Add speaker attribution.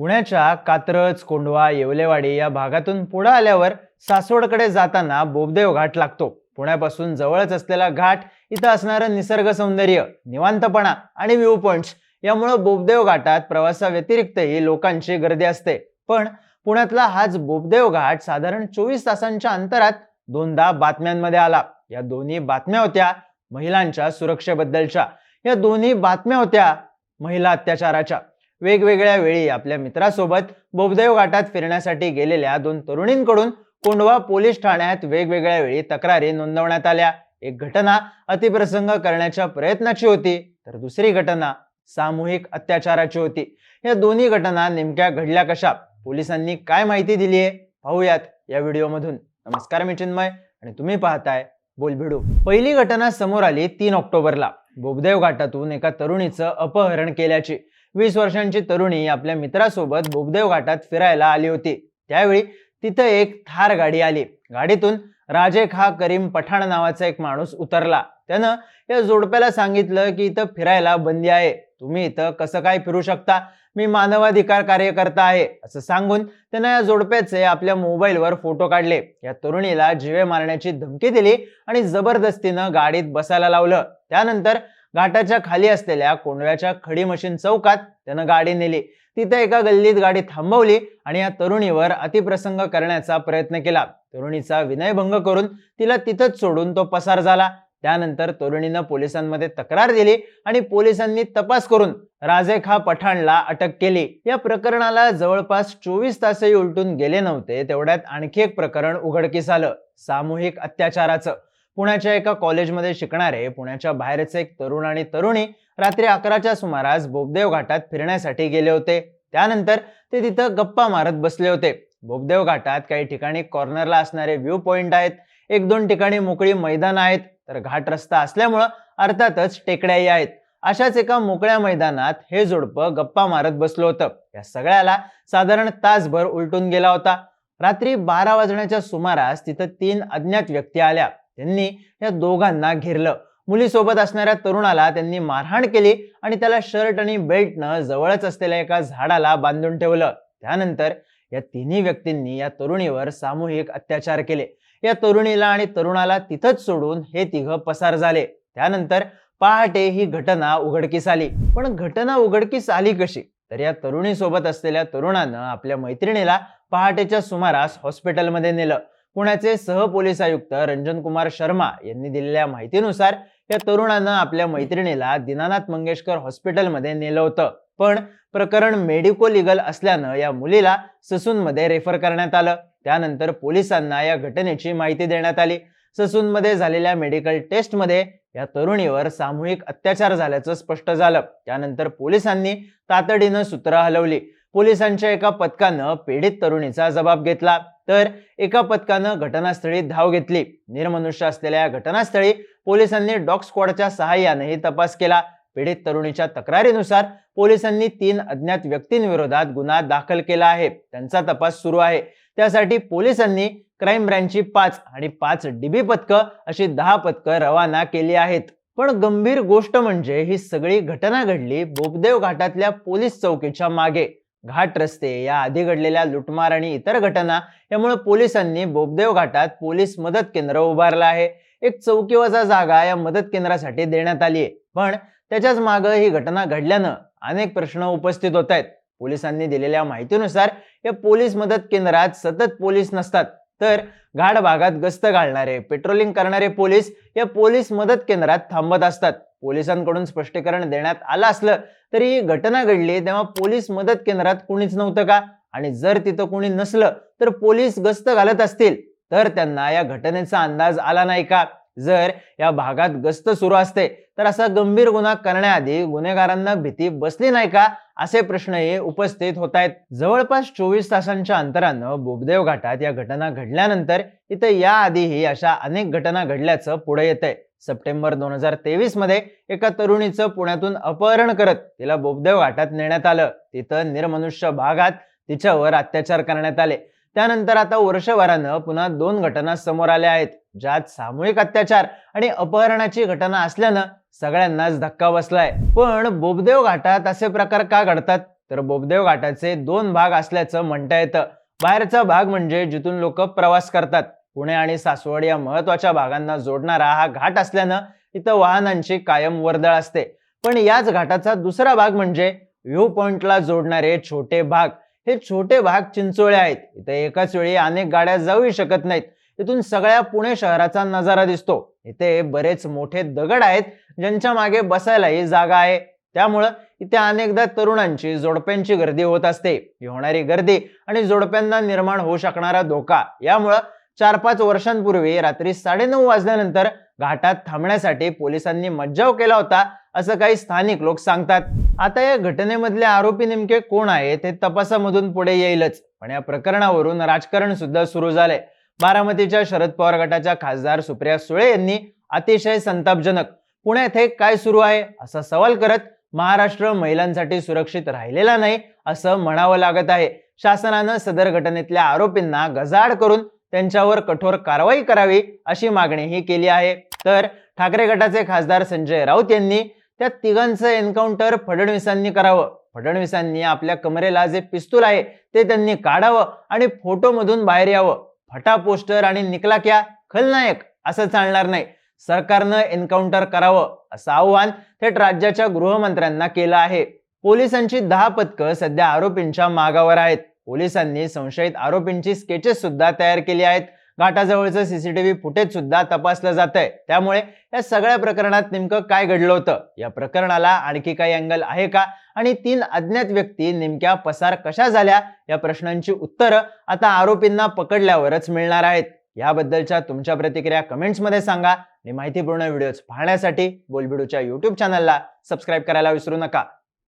Speaker 1: पुण्याच्या कात्रज कोंडवा येवलेवाडी या भागातून पुढे आल्यावर सासवडकडे जाताना बोबदेव घाट लागतो. पुण्यापासून जवळच असलेला घाट इथं असणारं निसर्ग सौंदर्य निवांतपणा आणि व्ह्यू पॉइंट्स यामुळं बोबदेव घाटात प्रवासाव्यतिरिक्तही लोकांची गर्दी असते. पण पुण्यातला हाच बोबदेव घाट साधारण चोवीस तासांच्या अंतरात दोनदा बातम्यांमध्ये आला. या दोन्ही बातम्या होत्या महिलांच्या सुरक्षेबद्दलच्या. या दोन्ही बातम्या होत्या महिला अत्याचाराच्या. वेगवेगळ्या वेळी आपल्या मित्रासोबत बोबदेव घाटात फिरण्यासाठी गेलेल्या दोन तरुणींकडून कोंढवा पोलीस ठाण्यात वेगवेगळ्या वेळी तक्रारी नोंदवण्यात आल्या. एक घटना अतिप्रसंग करण्याच्या प्रयत्नाची होती तर दुसरी घटना सामूहिक अत्याचाराची होती. या दोन्ही घटना नेमक्या घडल्या कशा? पोलिसांनी काय माहिती दिली आहे? पाहूयात या व्हिडिओमधून. नमस्कार मी चिन्मय आणि तुम्ही पाहताय बोलभिडू पहिली घटना समोर आली तीन ऑक्टोबरला. बोबदेव घाटातून एका तरुणीचं अपहरण केल्याची. वीस वर्षांची तरुणी आपल्या मित्रासोबत बोगदेव घाटात फिरायला आली होती. त्यावेळी तिथं एक थार गाडी आली. गाडीतून राजे खा करीम पठाण नावाचा एक माणूस उतरला. त्यानं या जोडप्याला सांगितलं की इथं फिरायला बंदी आहे. तुम्ही इथं कसं काय फिरू शकता? मी मानवाधिकार कार्यकर्ता आहे. असं सांगून त्यानं या जोडप्याचे आपल्या मोबाईलवर फोटो काढले. या तरुणीला जिवे मारण्याची धमकी दिली आणि जबरदस्तीनं गाडीत बसायला लावलं. त्यानंतर घाटाच्या खाली असलेल्या कोंडव्याच्या खडी मशीन चौकात त्यानं गाडी नेली. तिथे एका गल्लीत गाडी थांबवली आणि या तरुणीवर अतिप्रसंग करण्याचा प्रयत्न केला. तरुणीचा विनयभंग करून तिला तिथंच सोडून तो पसार झाला. त्यानंतर तरुणीनं पोलिसांमध्ये तक्रार दिली आणि पोलिसांनी तपास करून राजेखा पठाणला अटक केली. या प्रकरणाला जवळपास चोवीस तासही उलटून गेले नव्हते. तेवढ्यात आणखी एक प्रकरण उघडकीस आलं. सामूहिक अत्याचाराचं. पुण्याच्या एका कॉलेजमध्ये शिकणारे पुण्याच्या बाहेरचे एक तरुण आणि तरुणी रात्री अकराच्या सुमारास बोबदेव घाटात फिरण्यासाठी गेले होते. त्यानंतर ते तिथं गप्पा मारत बसले होते. बोबदेव घाटात काही ठिकाणी कॉर्नरला असणारे व्ह्यू पॉइंट आहेत. एक दोन ठिकाणी मोकळी मैदान आहेत. तर घाट रस्ता असल्यामुळं अर्थातच टेकड्याही आहेत. अशाच एका मोकळ्या मैदानात हे जोडपं गप्पा मारत बसलं होतं. या सगळ्याला साधारण तासभर उलटून गेला होता. रात्री बारा वाजण्याच्या सुमारास तिथं तीन अज्ञात व्यक्ती आल्या. त्यांनी या दोघांना घेरलं. मुलीसोबत असणाऱ्या तरुणाला त्यांनी मारहाण केली आणि त्याला शर्ट आणि बेल्टनं जवळच असलेल्या एका झाडाला बांधून ठेवलं. त्यानंतर या तिन्ही व्यक्तींनी या तरुणीवर सामूहिक अत्याचार केले. या तरुणीला आणि तरुणाला तिथंच सोडून हे तिघं पसार झाले. त्यानंतर पहाटे ही घटना उघडकीस आली. पण घटना उघडकीस आली कशी? तर या तरुणीसोबत असलेल्या तरुणानं आपल्या मैत्रिणीला पहाटेच्या सुमारास हॉस्पिटलमध्ये नेलं. पुण्याचे सहपोलीस आयुक्त रंजन कुमार शर्मा यांनी दिलेल्या माहितीनुसार या तरुणानं आपल्या मैत्रिणीला दीनानाथ मंगेशकर हॉस्पिटलमध्ये नेलं होतं. पण प्रकरण मेडिको लिगल असल्यानं या मुलीला ससूनमध्ये रेफर करण्यात आलं. त्यानंतर पोलिसांना या घटनेची माहिती देण्यात आली. ससूनमध्ये झालेल्या मेडिकल टेस्टमध्ये या तरुणीवर सामूहिक अत्याचार झाल्याचं स्पष्ट झालं. त्यानंतर पोलिसांनी तातडीनं सूत्र हलवली. पोलिसांच्या एका पथकानं पीडित तरुणीचा जबाब घेतला. तर एका पथकानं घटनास्थळी धाव घेतली. निर्मनुष्य असलेल्या या घटनास्थळी पोलिसांनी डॉग स्क्वॉडच्या सहाय्यानेही तपास केला. पीडित तरुणीच्या तक्रारीनुसार पोलिसांनी तीन अज्ञात व्यक्तींविरोधात गुन्हा दाखल केला आहे. त्यांचा तपास सुरू आहे. त्यासाठी पोलिसांनी क्राईम ब्रँचची पाच आणि पाच डीबी पथकं अशी दहा पथकं रवाना केली आहेत. पण गंभीर गोष्ट म्हणजे ही सगळी घटना घडली बोबदेव घाटातल्या पोलीस चौकीच्या मागे. घाट रस्ते या आधी घडलेल्या लुटमार आणि इतर घटना यामुळे पोलिसांनी बोबदेव घाटात पोलीस मदत केंद्र उभारलं आहे. एक चौकीवजा जागा या मदत केंद्रासाठी देण्यात आली आहे. पण त्याच्याच मागं ही घटना घडल्यानं अनेक प्रश्न उपस्थित होत आहेत. पोलिसांनी दिलेल्या माहितीनुसार या पोलीस मदत केंद्रात सतत पोलीस नसतात. तर घाड भागात गस्त घालणारे पेट्रोलिंग करणारे पोलीस या पोलीस मदत केंद्रात थांबत असतात. पोलिसांकडून स्पष्टीकरण देण्यात आलं असलं तरी ही घटना घडली तेव्हा पोलीस मदत केंद्रात कुणीच नव्हतं का? आणि जर तिथं कुणी नसलं तर पोलीस गस्त घालत असतील तर त्यांना या घटनेचा अंदाज आला नाही का? जर या भागात गस्त सुरू असते तर असा गंभीर गुन्हा करण्याआधी गुन्हेगारांना भीती बसली नाही का? असे प्रश्नही उपस्थित होत आहेत जवळपास चोवीस तासांच्या अंतरानं बोबदेव घाटात या घटना घडल्यानंतर इथं याआधीही अशा अनेक घटना घडल्याचं पुढे येत आहे सप्टेंबर दोन हजार तेवीसमध्ये एका तरुणीचं पुण्यातून अपहरण करत तिला बोबदेव घाटात नेण्यात आलं. तिथं निर्मनुष्य भागात तिच्यावर अत्याचार करण्यात आले. त्यानंतर आता वर्षभरानं पुन्हा दोन घटना समोर आल्या आहेत. ज्यात सामूहिक अत्याचार आणि अपहरणाची घटना असल्यानं सगळ्यांनाच धक्का बसलाय. पण बोबदेव घाटात असे प्रकार का घडतात? तर बोबदेव घाटाचे दोन भाग असल्याचं म्हणता येतं. बाहेरचा भाग म्हणजे जिथून लोक प्रवास करतात. पुणे आणि सासवड या महत्त्वाच्या भागांना जोडणारा हा घाट असल्यानं इथं वाहनांची कायम वर्दळ असते. पण याच घाटाचा दुसरा भाग म्हणजे व्ह्यू पॉइंटला जोडणारे छोटे भाग. हे छोटे भाग चिंचोळे आहेत. इथे एकाच वेळी अनेक गाड्या जाऊही शकत नाहीत. तिथून सगळ्या पुणे शहराचा नजारा दिसतो. इथे बरेच मोठे दगड आहेत ज्यांच्या मागे बसायलाही जागा आहे. त्यामुळं इथे अनेकदा तरुणांची जोडप्यांची गर्दी होत असते. ही होणारी गर्दी आणि जोडप्यांना निर्माण होऊ शकणारा धोका. यामुळं चार पाच वर्षांपूर्वी रात्री साडेनऊ वाजल्यानंतर घाटात थांबण्यासाठी पोलिसांनी मज्जाव केला होता असं काही स्थानिक लोक सांगतात. आता या घटनेमधले आरोपी नेमके कोण आहेत हे तपासामधून पुढे येईलच. पण या प्रकरणावरून राजकारण सुद्धा सुरू झालंय. बारामतीच्या शरद पवार गटाच्या खासदार सुप्रिया सुळे यांनी अतिशय संतापजनक पुण्यात हे काय सुरू आहे असा सवाल करत महाराष्ट्र महिलांसाठी सुरक्षित राहिलेला नाही असं म्हणावं लागत आहे. शासनानं सदर घटनेतल्या आरोपींना गजाड करून त्यांच्यावर कठोर कारवाई करावी अशी मागणीही केली आहे. तर ठाकरे गटाचे खासदार संजय राऊत यांनी त्या तिघांचं एन्काउंटर फडणवीसांनी करावं. फडणवीसांनी आपल्या कमरेला जे पिस्तूल आहे ते त्यांनी काढावं आणि फोटोमधून बाहेर यावं. फटा पोस्टर आणि निकला क्या? खलनायक. असं चालणार नाही. सरकारनं एन्काउंटर करावं असं आव्हान थेट राज्याच्या गृहमंत्र्यांना केलं आहे. पोलिसांची दहा पथकं सध्या आरोपींच्या मागावर आहेत. पोलिसांनी संशयित आरोपींची स्केचेस सुद्धा तयार केली आहेत. घाटाजवळचं सीसीटीव्ही फुटेज सुद्धा तपासलं जात आहे त्यामुळे या सगळ्या प्रकरणात नेमकं काय घडलं होतं? या प्रकरणाला आणखी काही अँगल आहे का? आणि तीन अज्ञात व्यक्ती नेमक्या पसार कशा झाल्या? या प्रश्नांची उत्तरं आता आरोपींना पकडल्यावरच मिळणार आहेत. याबद्दलच्या तुमच्या प्रतिक्रिया कमेंट्समध्ये सांगा. आणि माहितीपूर्ण व्हिडिओज पाहण्यासाठी बोलबिडूच्या युट्यूब चॅनलला सबस्क्राईब करायला विसरू नका.